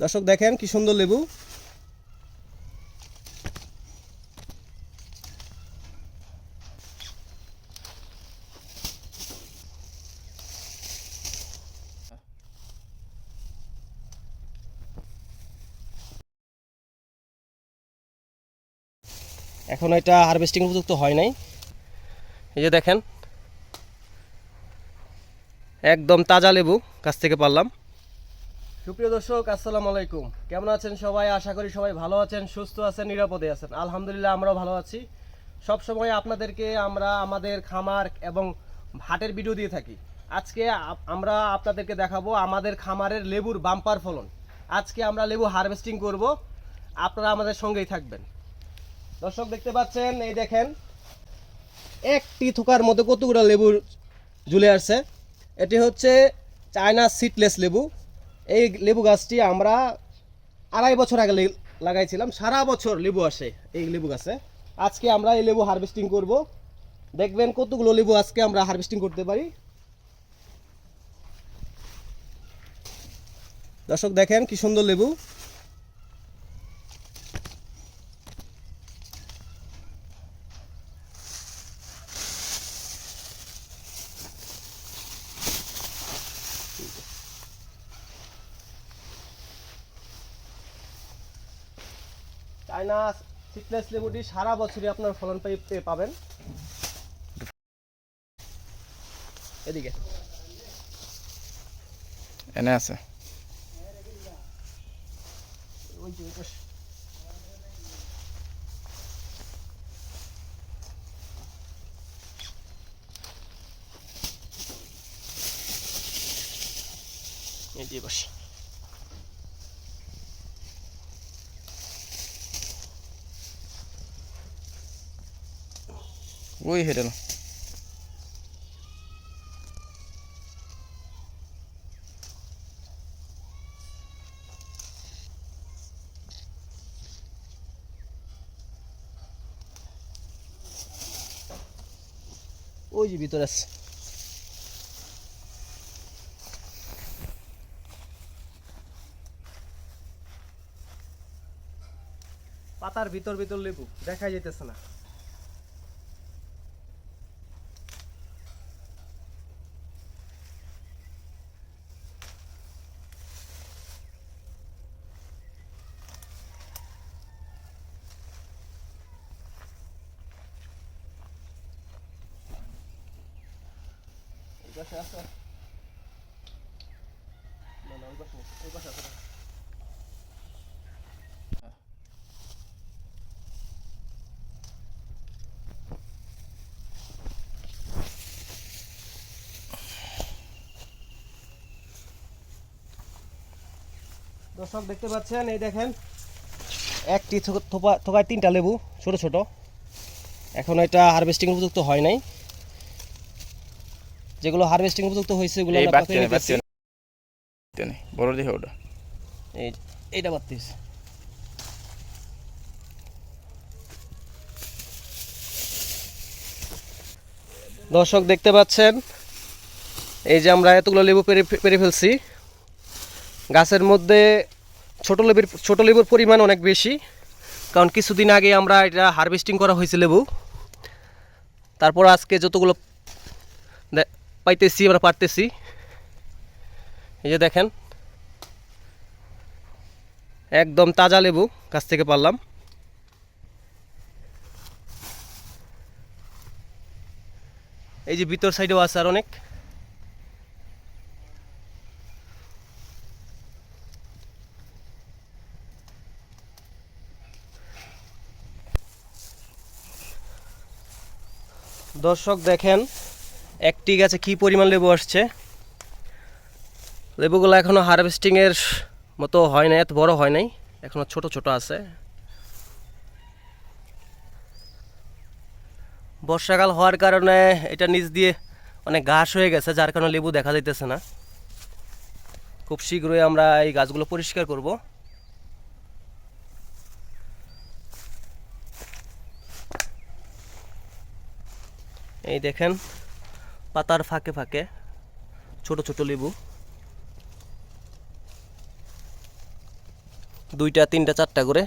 দর্শক দেখেন কি সুন্দর লেবু। এখন এটা হারভেস্টিং উপযুক্ত হয় নাই। এই যে দেখেন, একদম তাজা লেবু গাছ থেকে পারলাম। সুপ্রিয় দর্শক, আসসালামু আলাইকুম। কেমন আছেন সবাই? আশা করি সবাই ভালো আছেন, সুস্থ আছেন, নিরাপদে আছেন। আলহামদুলিল্লাহ, আমরাও ভালো আছি। সব সময় আপনাদেরকে আমরা আমাদের খামার এবং হাটের ভিডিও দিয়ে থাকি। আজকে আমরা আপনাদেরকে দেখাবো আমাদের খামারের লেবুর বাম্পার ফলন। আজকে আমরা লেবু হারভেস্টিং করব। আপনারা আমাদের সঙ্গেই থাকবেন। দর্শক, দেখতে পাচ্ছেন, এই দেখেন, একটি থোকার মতো কতগুলো লেবু ঝুলে আসছে। এটি হচ্ছে চায়না সিটলেস লেবু। এই লেবু গাছটি আমরা আড়াই বছর আগে লাগাইছিলাম, সারা বছর লেবু আসে এই লেবু গাছে। আজকে আমরা এই লেবু হারভেস্টিং করব। দেখবেন কতগুলো লেবু আজকে আমরা হারভেস্টিং করতে পারি। দর্শক, দেখেন কি সুন্দর লেবু। সিটলেস লেবুটি সারা বছরই আপনার ফলন পাই পে- পাবেন। এদিকে। এনে আছে। ওই যে যে বসে ওই হেঁটে না ওই যে ভিতরে আছে। পাতার ভিতর ভিতর লেবু দেখা যাইতেছে না। পাশে আছে না না ওই পাশে ওই পাশে আছে দর্শক, দেখতে পাচ্ছেন, এই দেখেন, একটি থোকায় তিনটা লেবু, ছোট ছোট। এখন এটা হারভেস্টিং উপযুক্ত হয় নাই। যেগুলো হারভেস্টিং উপযুক্ত হয়েছে ওগুলো আমরা নেই রেখেছি। বড় দেখে ওটা। এই এইটা বাড়তিস। দর্শক দেখতে পাচ্ছেন? এই যে আমরা এতগুলো লেবু পেরে পেরে ফেলছি। গাছের মধ্যে ছোট লেবুর ছোট লেবুর পরিমাণ অনেক বেশি। কারণ কিছুদিন আগে আমরা এটা হারভেস্টিং করা হয়েছে লেবু। তারপর আজকে যতগুলো পাইতেছি, আমরা পারতেছি। এই যে দেখেন। একদম তাজা লেবু, গাছ থেকে পারলাম। এই যে ভিতর সাইডেও আছে আর অনেক। দর্শক দেখেন একটি গাছে কি পরিমাণ লেবু আসছে? লেবুগুলো এখনও হারভেস্টিংয়ের মতো হয় না এত বড় হয় নাই, এখনও ছোট ছোট আছে। বর্ষাকাল হওয়ার কারণে এটা নিচ দিয়ে অনেক ঘাস হয়ে গেছে, যার কারণে লেবু দেখা যাইতেছে না। খুব শীঘ্রই আমরা এই গাছগুলো পরিষ্কার করব। এই দেখেন পাতার ফাঁকে ফাঁকে ছোট ছোট লেবু। দুইটা, তিনটা, চারটা করে।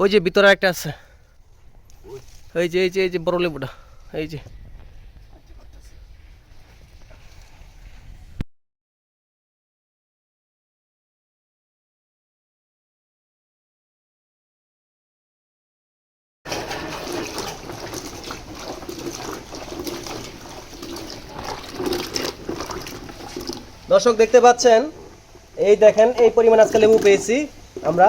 ওই যে ভিতরে একটা আছে। এই যে এই যে এই যে, বড় লেবুটা, এই যে। দর্শক, দেখতে পাচ্ছেন? এই দেখেন, এই পরিমাণ আজকে লেবু পেয়েছি। আমরা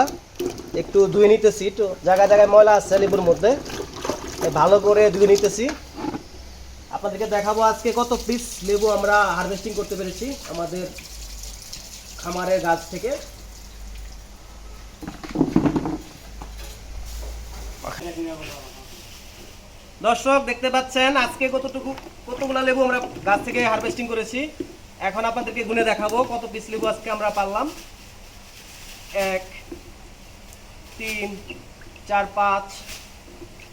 একটু ধুয়ে নিতেছি, একটু জায়গায় জায়গায় ময়লা আছে লেবুর মধ্যে। ভালো করে ধুয়ে নিতেছি। আপনাদেরকে দেখাবো আজকে কত পিস লেবু আমরা হারভেস্টিং করতে পেরেছি আমাদের খামারের গাছ থেকে। দর্শক, দেখতে পাচ্ছেন, আজকে কতটুকু কতগুলা লেবু আমরা গাছ থেকে হারভেস্টিং করেছি। এখন আপনাদেরকে গুনে দেখাবো কত পিস লেবু আজকে আমরা পারলাম। এক, তিন, চার, পাঁচ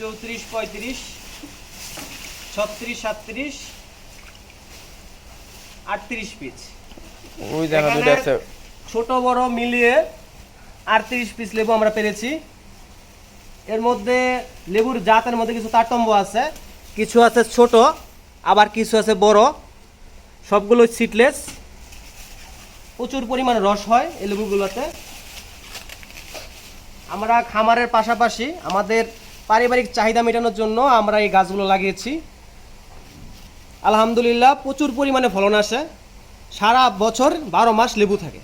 চৌত্রিশ পঁয়ত্রিশ ছত্রিশ সাতত্রিশ আটত্রিশ পিস ওই দেখো দুইটা আছে। ছোট বড় মিলিয়ে আটত্রিশ পিস লেবু আমরা পেরেছি। এর মধ্যে লেবুর জাতের মধ্যে কিছু তারতম্য আছে। কিছু আছে ছোট আবার কিছু আছে বড়। সবগুলো সিটলেস প্রচুর পরিমাণে রস হয় এই লেবুগুলোতে। আমরা খামারের পাশাপাশি আমাদের পারিবারিক চাহিদা মেটানোর জন্য আমরা এই গাছগুলো লাগিয়েছি। আলহামদুলিল্লাহ প্রচুর পরিমাণে ফলন আসে। সারা বছর বারো মাস লেবু থাকে।